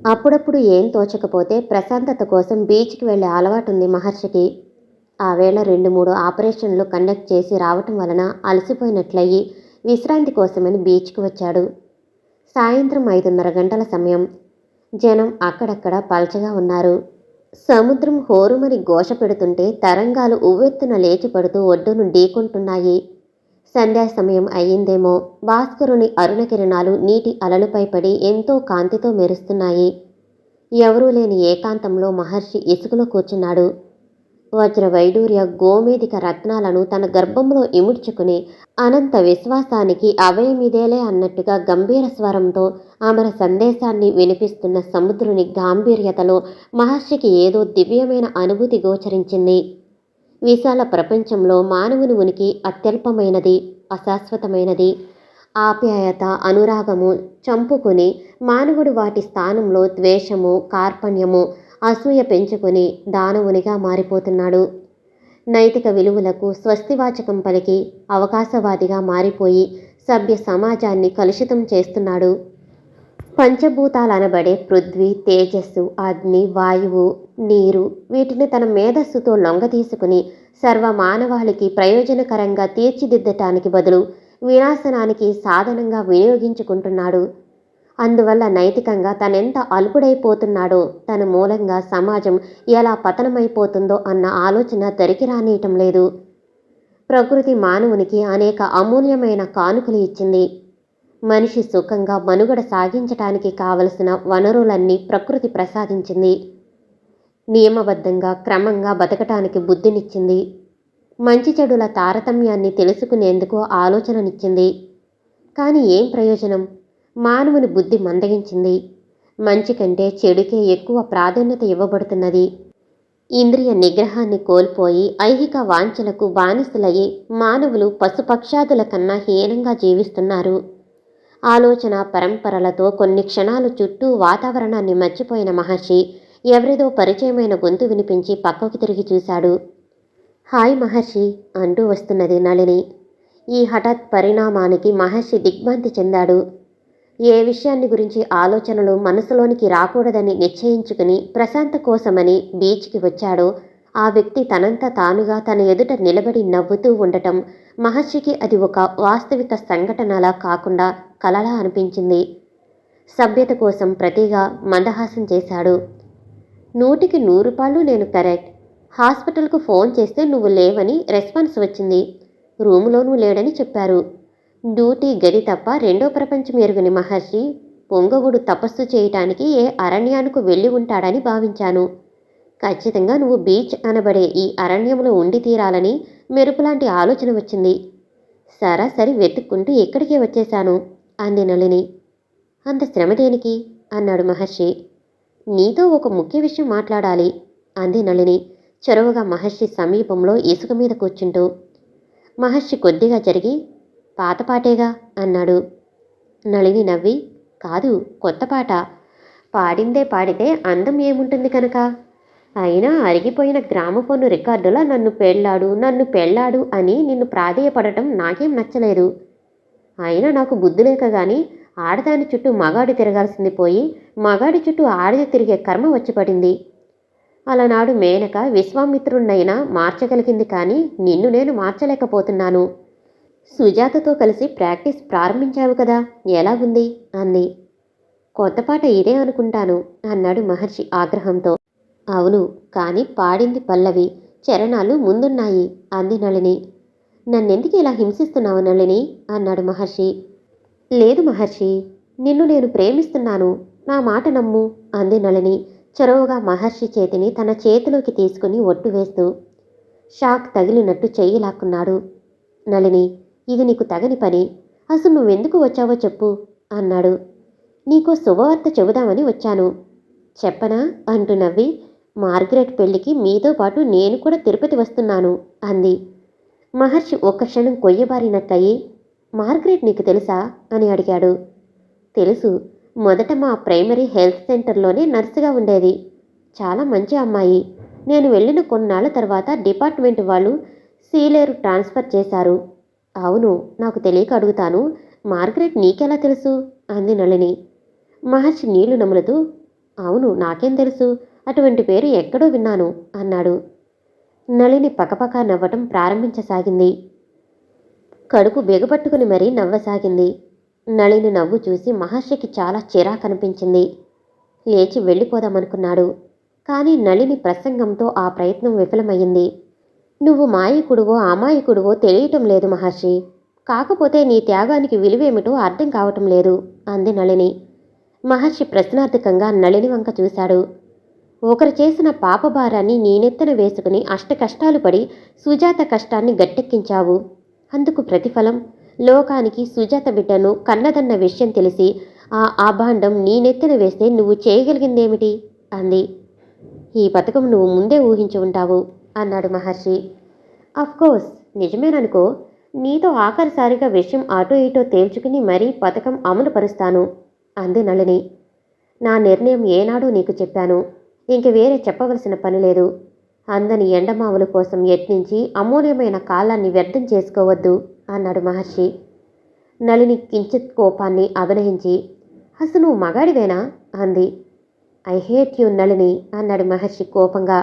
అప్పుడప్పుడు ఏం తోచకపోతే ప్రశాంతత కోసం బీచ్కి వెళ్ళే అలవాటుంది మహర్షికి. ఆ వేళ రెండు మూడు ఆపరేషన్లు కండక్ట్ చేసి రావటం వలన అలసిపోయినట్లయి విశ్రాంతి కోసమని బీచ్కి వచ్చాడు. సాయంత్రం ఐదున్నర గంటల సమయం. జనం అక్కడక్కడ పల్చగా ఉన్నారు. సముద్రం హోరుమని ఘోష పెడుతుంటే తరంగాలు ఉవ్వెత్తున లేచి పడుతూ ఒడ్డును ఢీకొంటున్నాయి. సంధ్యా సమయం అయ్యిందేమో. భాస్కరుని అరుణకిరణాలు నీటి అలలుపై పడి ఎంతో కాంతితో మెరుస్తున్నాయి. ఎవరూ లేని ఏకాంతంలో మహర్షి ఇసుకలో కూర్చున్నాడు. వజ్ర వైడూర్య గోమేధిక రత్నాలను తన గర్భంలో ఇముడ్చుకుని అనంత విశ్వాసానికి అభయమిదేలే అన్నట్టుగా గంభీర స్వరంతో అమర సందేశాన్ని వినిపిస్తున్న సముద్రుని గాంభీర్యతలో మహర్షికి ఏదో దివ్యమైన అనుభూతి గోచరించింది. విశాల ప్రపంచంలో మానవుని ఉనికి అత్యల్పమైనది అశాశ్వతమైనది. ఆప్యాయత అనురాగము చంపుకుని మానవుడు వాటి స్థానంలో ద్వేషము కార్పణ్యము అసూయ పెంచుకుని దానవునిగా మారిపోతున్నాడు. నైతిక విలువలకు స్వస్తివాచకం పలికి అవకాశవాదిగా మారిపోయి సభ్య సమాజాన్ని కలుషితం చేస్తున్నాడు. పంచభూతాలనబడే పృథ్వీ తేజస్సు అగ్ని వాయువు నీరు వీటిని తన మేధస్సుతో లొంగతీసుకుని సర్వ మానవాళికి ప్రయోజనకరంగా తీర్చిదిద్దటానికి బదులు వినాశనానికి సాధనంగా వినియోగించుకుంటున్నాడు. అందువల్ల నైతికంగా తనెంత అల్పుడైపోతున్నాడో తన మూలంగా సమాజం ఎలా పతనమైపోతుందో అన్న ఆలోచన దరికి రానియటం లేదు. ప్రకృతి మానవునికి అనేక అమూల్యమైన కానుకలు ఇచ్చింది. మనిషి సుఖంగా మనుగడ సాగించటానికి కావలసిన వనరులన్నీ ప్రకృతి ప్రసాదించింది. నియమబద్ధంగా క్రమంగా బతకటానికి బుద్ధినిచ్చింది. మంచి చెడుల తారతమ్యాన్ని తెలుసుకునేందుకు ఆలోచననిచ్చింది. కానీ ఏం ప్రయోజనం? మానవుని బుద్ధి మందగించింది. మంచి కంటే చెడుకే ఎక్కువ ప్రాధాన్యత ఇవ్వబడుతున్నది. ఇంద్రియ నిగ్రహాన్ని కోల్పోయి ఐహిక వాంఛలకు బానిసలయ్యి మానవులు పశుపక్షాదుల కన్నా హీనంగా జీవిస్తున్నారు. ఆలోచన పరంపరలతో కొన్ని క్షణాలు చుట్టూ వాతావరణాన్ని మర్చిపోయిన మహర్షి ఎవరిదో పరిచయమైన గొంతు వినిపించి పక్కకు తిరిగి చూశాడు. హాయ్ మహర్షి అంటూ వస్తున్నది నళిని. ఈ హఠాత్ పరిణామానికి మహర్షి దిగ్భ్రాంతి చెందాడు. ఏ విషయాన్ని గురించి ఆలోచనలు మనసులోనికి రాకూడదని నిశ్చయించుకుని ప్రశాంత కోసమని బీచ్కి వచ్చాడో. ఆ వ్యక్తి తనంత తానుగా తన ఎదుట నిలబడి నవ్వుతూ ఉండటం మహర్షికి అది ఒక వాస్తవిక సంఘటనలా కాకుండా కలలా అనిపించింది. సభ్యత కోసం ప్రతిగా మందహాసం చేశాడు. నూటికి నూరు పాళ్ళు నేను కరెక్ట్. హాస్పిటల్కు ఫోన్ చేస్తే నువ్వు లేవని రెస్పాన్స్ వచ్చింది. రూములోనూ లేడని చెప్పారు. డ్యూటీ గది తప్ప రెండో ప్రపంచం ఎరుగని మహర్షి పొంగవుడు తపస్సు చేయటానికి ఏ అరణ్యానికి వెళ్ళి ఉంటాడని భావించాను. ఖచ్చితంగా నువ్వు బీచ్ అనబడే ఈ అరణ్యంలో ఉండి తీరాలని మెరుపులాంటి ఆలోచన వచ్చింది. సరాసరి వెతుక్కుంటూ ఇక్కడికే వచ్చేశాను అంది నళిని. అంత శ్రమ దేనికి? అన్నాడు మహర్షి. నీతో ఒక ముఖ్య విషయం మాట్లాడాలి అంది నళిని చొరవగా మహర్షి సమీపంలో ఇసుక మీద కూర్చుంటూ. మహర్షి కొద్దిగా జరిగి పాత పాటేగా? అన్నాడు. నళిని నవ్వి కాదు కొత్త పాట. పాడిందే పాడితే అందం ఏముంటుంది కనుక? అయినా అరిగిపోయిన గ్రామఫోన్ రికార్డుల నన్ను పెళ్ళాడు నన్ను పెళ్ళాడు అని నిన్ను ప్రాధేయపడటం నాకేం నచ్చలేదు. అయినా నాకు బుద్ధి లేక కానీ ఆడదాని చుట్టూ మగాడి తిరగాల్సింది పోయి మగాడి చుట్టూ ఆడది తిరిగే కర్మ వచ్చిపడింది అలనాడు మేనక విశ్వామిత్రుణ్ణైనా మార్చగలిగింది కానీ నిన్ను నేను మార్చలేకపోతున్నాను. సుజాతతో కలిసి ప్రాక్టీస్ ప్రారంభించావు కదా ఎలా ఉంది అంది. కొత్త పాట ఇదే అనుకుంటాను అన్నాడు మహర్షి ఆగ్రహంతో. అవును కానీ పాడింది పల్లవి చరణాలు ముందున్నాయి అంది నళిని. నన్నెందుకు ఇలా హింసిస్తున్నావు నళిని అన్నాడు మహర్షి. లేదు మహర్షి నిన్ను నేను ప్రేమిస్తున్నాను. నా మాట నమ్ము అంది నళిని చొరవగా మహర్షి చేతిని తన చేతిలోకి తీసుకుని ఒట్టు వేస్తూ. షాక్ తగిలినట్టు చెయ్యి లాక్కున్నాడు. నళిని ఇది నీకు తగని పని. అసలు నువ్వెందుకు వచ్చావో చెప్పు అన్నాడు. నీకో శుభవార్త చెబుదామని వచ్చాను. చెప్పనా అంటూ నవ్వి మార్గరెట్ పెళ్ళికి మీతో పాటు నేను కూడా తిరుపతి వస్తున్నాను అంది. మహర్షి ఒక్క క్షణం కొయ్యబారినట్టయి మార్గరెట్ నీకు తెలుసా? అని అడిగాడు. తెలుసు. మొదట మా ప్రైమరీ హెల్త్ సెంటర్లోనే నర్సుగా ఉండేది. చాలా మంచి అమ్మాయి. నేను వెళ్ళిన కొన్నాళ్ళ తర్వాత డిపార్ట్మెంట్ వాళ్ళు సీలేరు ట్రాన్స్ఫర్ చేశారు. అవును నాకు తెలియక అడుగుతాను. మార్గరెట్ నీకెలా తెలుసు? అంది నళిని. మహర్షి నీళ్ళు నములుతూ అవును నాకేం తెలుసు? అటువంటి పేరు ఎక్కడో విన్నాను అన్నాడు. నళిని పకపక నవ్వటం ప్రారంభించసాగింది. కడుపు బిగపట్టుకుని మరీ నవ్వసాగింది. నళిని నవ్వు చూసి మహర్షికి చాలా చిరాకనిపించింది. లేచి వెళ్ళిపోదామనుకున్నాడు. కానీ నళిని ప్రసంగంతో ఆ ప్రయత్నం విఫలమయ్యింది. నువ్వు మాయకుడువో అమాయకుడువో తెలియటం లేదు మహర్షి. కాకపోతే నీ త్యాగానికి విలువేమిటో అర్థం కావటం లేదు అంది నళిని. మహర్షి ప్రశ్నార్థకంగా నళిని వంక చూశాడు. ఒకరు చేసిన పాపభారాన్ని నేనెత్తన వేసుకుని అష్ట కష్టాలు పడి సుజాత కష్టాన్ని గట్టెక్కించావు. అందుకు ప్రతిఫలం. లోకానికి సుజాత బిడ్డను కన్నదన్న విషయం తెలిసి ఆ ఆభాండం నీ నెత్తిన వేస్తే నువ్వు చేయగలిగిందేమిటి? అంది. ఈ పథకం నువ్వు ముందే ఊహించి ఉంటావు అన్నాడు మహర్షి. అఫ్కోర్స్ నిజమేననుకో. నీతో ఆఖరిసారిగా విషయం అటో ఇటో తేల్చుకుని మరీ పథకం అమలు పరుస్తాను అంది నళిని. నా నిర్ణయం ఏనాడో నీకు చెప్పాను. ఇంక వేరే చెప్పవలసిన పని లేదు. అందని ఎండమావుల కోసం యత్నించి అమూల్యమైన కాలాన్ని వ్యర్థం చేసుకోవద్దు అన్నాడు మహర్షి. నళిని కించిత్ కోపాన్ని అభినయించి అసలు నువ్వు మగాడివేనా? అంది. ఐ హేట్ యు నళిని అన్నాడు మహర్షి కోపంగా.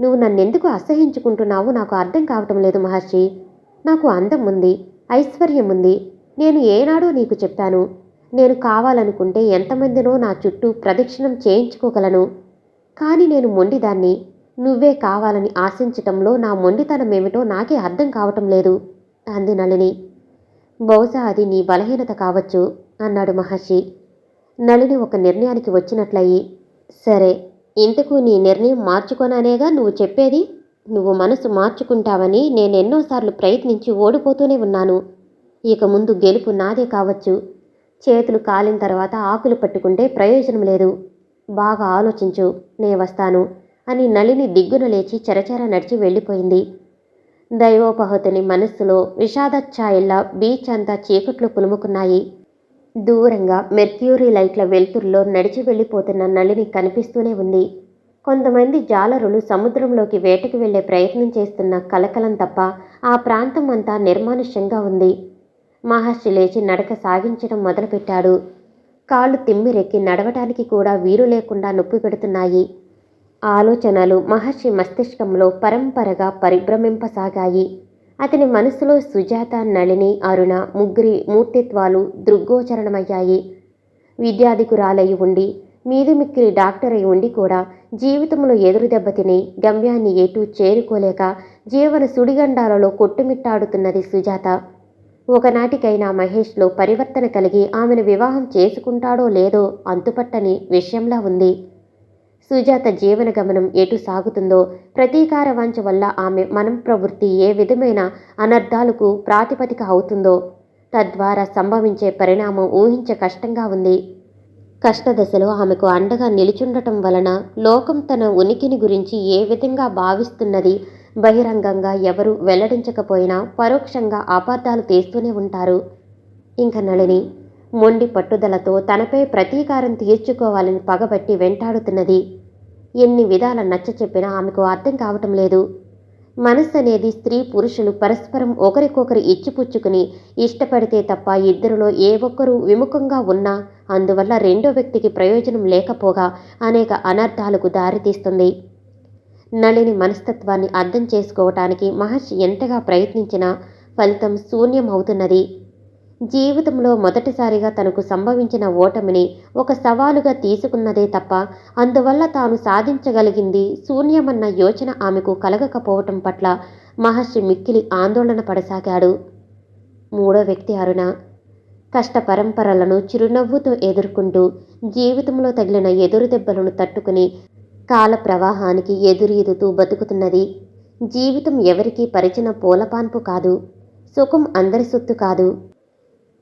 నువ్వు నన్నెందుకు అసహించుకుంటున్నావో నాకు అర్థం కావటం లేదు మహర్షి. నాకు అందం ఉంది ఐశ్వర్యం ఉంది. నేను ఏనాడో నీకు చెప్పాను. నేను కావాలనుకుంటే ఎంతమందినో నా చుట్టూ ప్రదక్షిణం చేయించుకోగలను. కానీ నేను మొండిదాన్ని. నువ్వే కావాలని ఆశించటంలో నా మొండితనమేమిటో నాకే అర్థం కావటం లేదు అంది నళిని. బహుశా అది నీ బలహీనత కావచ్చు అన్నాడు మహర్షి. నళిని ఒక నిర్ణయానికి వచ్చినట్లయి సరే ఇంతకు నీ నిర్ణయం మార్చుకోననేగా నువ్వు చెప్పేది? నువ్వు మనసు మార్చుకుంటావని నేను ఎన్నోసార్లు ప్రయత్నించి ఓడిపోతూనే ఉన్నాను. ఇక ముందు గెలుపు నాదే కావచ్చు. చేతులు కాలిన తర్వాత ఆకులు పట్టుకుంటే ప్రయోజనం లేదు. బాగా ఆలోచించు నే వస్తాను. అని నళిని దిగ్గున లేచి చరచర నడిచి వెళ్ళిపోయింది. దైవోపహతుని మనస్సులో విషాదఛాయల్లా బీచ్ అంతా చీకట్లు పులుముకున్నాయి. దూరంగా మెర్క్యూరీ లైట్ల వెలుతురులో నడిచి వెళ్ళిపోతున్న నళిని కనిపిస్తూనే ఉంది. కొంతమంది జాలరులు సముద్రంలోకి వేటకు వెళ్ళే ప్రయత్నం చేస్తున్న కలకలం తప్ప ఆ ప్రాంతం అంతా నిర్మానుష్యంగా ఉంది. మహర్షి లేచి నడక సాగించడం మొదలుపెట్టాడు. కాళ్ళు తిమ్మిరెక్కి నడవటానికి కూడా వీలు లేకుండా నొప్పి పెడుతున్నాయి ఆలోచనలు మహర్షి మస్తిష్కంలో పరంపరగా పరిభ్రమింపసాగాయి. అతని మనసులో సుజాత నళిని అరుణ ముగ్గురి మూర్తిత్వాలు దృగ్గోచరణమయ్యాయి. విద్యాధికురాలై ఉండి మీది మిక్కిలి డాక్టర్ అయి ఉండి కూడా జీవితంలో ఎదురు దెబ్బతిని గమ్యాన్ని ఎటూ చేరుకోలేక జీవన సుడిగండాలలో కొట్టుమిట్టాడుతున్నది సుజాత. ఒకనాటికైనా మహేష్లో పరివర్తన కలిగి ఆమెను వివాహం చేసుకుంటాడో లేదో అంతుపట్టని విషయంలా ఉంది. సుజాత జీవన గమనం ఎటు సాగుతుందో ప్రతీకార వంచ వల్ల ఆమె మనం ప్రవృత్తి ఏ విధమైన అనర్థాలకు ప్రాతిపదిక అవుతుందో తద్వారా సంభవించే పరిణామం ఊహించ కష్టంగా ఉంది. కష్టదశలో ఆమెకు అండగా నిలుచుండటం వలన లోకం తన ఉనికిని గురించి ఏ విధంగా భావిస్తున్నది బహిరంగంగా ఎవరు వెల్లడించకపోయినా పరోక్షంగా అపార్థాలు తీస్తూనే ఉంటారు. ఇంక నళిని మొండి పట్టుదలతో తనపై ప్రతీకారం తీర్చుకోవాలని పగబట్టి వెంటాడుతున్నది. ఎన్ని విధాల నచ్చ చెప్పినా ఆమెకు అర్థం కావటం లేదు. మనస్సు అనేది స్త్రీ పురుషులు పరస్పరం ఒకరికొకరు ఇచ్చిపుచ్చుకుని ఇష్టపడితే తప్ప ఇద్దరిలో ఏ ఒక్కరూ విముఖంగా ఉన్నా అందువల్ల రెండో వ్యక్తికి ప్రయోజనం లేకపోగా అనేక అనర్థాలకు దారితీస్తుంది. నళిని మనస్తత్వాన్ని అర్థం చేసుకోవటానికి మహర్షి ఎంతగా ప్రయత్నించినా ఫలితం శూన్యం అవుతున్నది జీవితంలో మొదటిసారిగా తనకు సంభవించిన ఓటమిని ఒక సవాలుగా తీసుకున్నదే తప్ప అందువల్ల తాను సాధించగలిగింది శూన్యమన్న యోచన ఆమెకు కలగకపోవటం పట్ల మహర్షి మిక్కిలి ఆందోళన పడసాగాడు. మూడో వ్యక్తి అరుణ. కష్ట పరంపరలను చిరునవ్వుతో ఎదుర్కొంటూ జీవితంలో తగిలిన ఎదురు దెబ్బలను తట్టుకుని కాల ప్రవాహానికి ఎదురీదుతూ బతుకుతున్నది. జీవితం ఎవరికీ పరిచిన పూలపాన్పు కాదు సుఖం అందరి సొత్తు కాదు.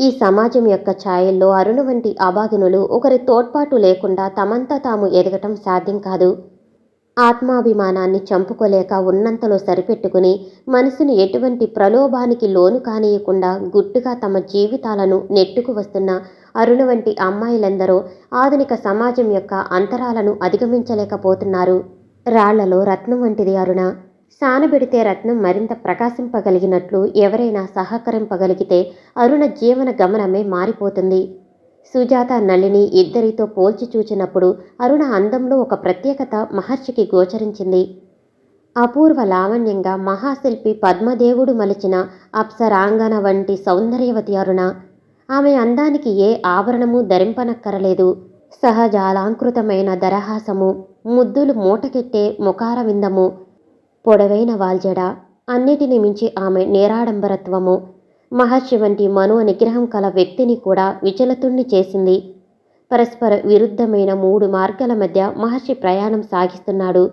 ఈ సమాజం యొక్క ఛాయల్లో అరుణ వంటి అభాగినులు ఒకరి తోడ్పాటు లేకుండా తమంతా తాము ఎదగటం సాధ్యం కాదు. ఆత్మాభిమానాన్ని చంపుకోలేక ఉన్నంతలో సరిపెట్టుకుని మనసును ఎటువంటి ప్రలోభానికి లోను కానియకుండా గుట్టుగా తమ జీవితాలను నెట్టుకు వస్తున్న అరుణ వంటి అమ్మాయిలందరూ ఆధునిక సమాజం యొక్క అంతరాలను అధిగమించలేకపోతున్నారు. రాళ్ళలో రత్నం వంటిది అరుణ. సానబెడితే రత్నం మరింత ప్రకాశింపగలిగినట్లు ఎవరైనా సహకరింపగలిగితే అరుణ జీవన గమనమే మారిపోతుంది. సుజాత నళిని ఇద్దరితో పోల్చి చూచినప్పుడు అరుణ అందంలో ఒక ప్రత్యేకత మహర్షికి గోచరించింది. అపూర్వ లావణ్యంగా మహాశిల్పి పద్మదేవుడు మలిచిన అప్సరాంగన వంటి సౌందర్యవతి అరుణ. ఆమె అందానికి ఏ ఆభరణము ధరింపనక్కరలేదు. సహజాలాంకృతమైన దరహాసము ముద్దులు మూటకెట్టే ముఖారవిందము పొడవైన వాల్జడ. అన్నిటిని మించి ఆమె నేరాడంబరత్వము. మహర్షి వంటి మనో నిగ్రహం కల వ్యక్తిని కూడా విచలతుణ్ణి చేసింది. పరస్పర విరుద్ధమైన మూడు మార్గాల మధ్య మహర్షి ప్రయాణం సాగిస్తున్నాడు.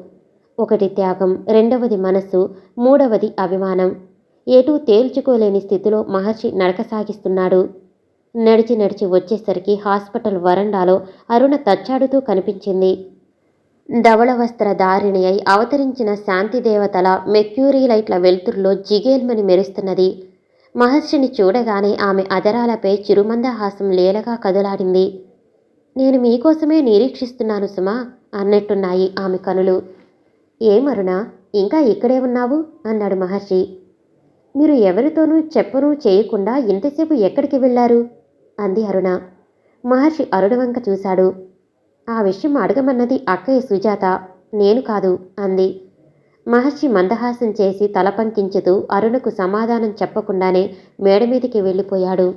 ఒకటి త్యాగం రెండవది మనస్సు మూడవది అభిమానం. ఎటూ తేల్చుకోలేని స్థితిలో మహర్షి నడక సాగిస్తున్నాడు నడిచి నడిచి వచ్చేసరికి హాస్పిటల్ వరండాలో అరుణ తచ్చాడుతూ కనిపించింది. ధవళ వస్త్ర అయి అవతరించిన శాంతి దేవతల మెక్యూరీ లైట్ల వెలుతురులో జిగేల్మని మెరుస్తున్నది. మహర్షిని చూడగానే ఆమె అదరాలపై చిరుమందహాసం లేలగా కదలాడింది. నేను మీకోసమే నిరీక్షిస్తున్నాను సుమా అన్నట్టున్నాయి ఆమె కనులు. ఏమరుణ ఇంకా ఇక్కడే ఉన్నావు? అన్నాడు మహర్షి. మీరు ఎవరితోనూ చెప్పను చేయకుండా ఇంతసేపు ఎక్కడికి వెళ్ళారు? అంది అరుణ. మహర్షి అరుణ వంక చూశాడు. ఆ విషయం అడగమన్నది అక్కయ్య సుజాత. నేను కాదు అంది. మహర్షి మందహాసం చేసి తల పంకించుతూ అరుణకు సమాధానం చెప్పకుండానే మేడ మీదికి వెళ్ళిపోయాడు.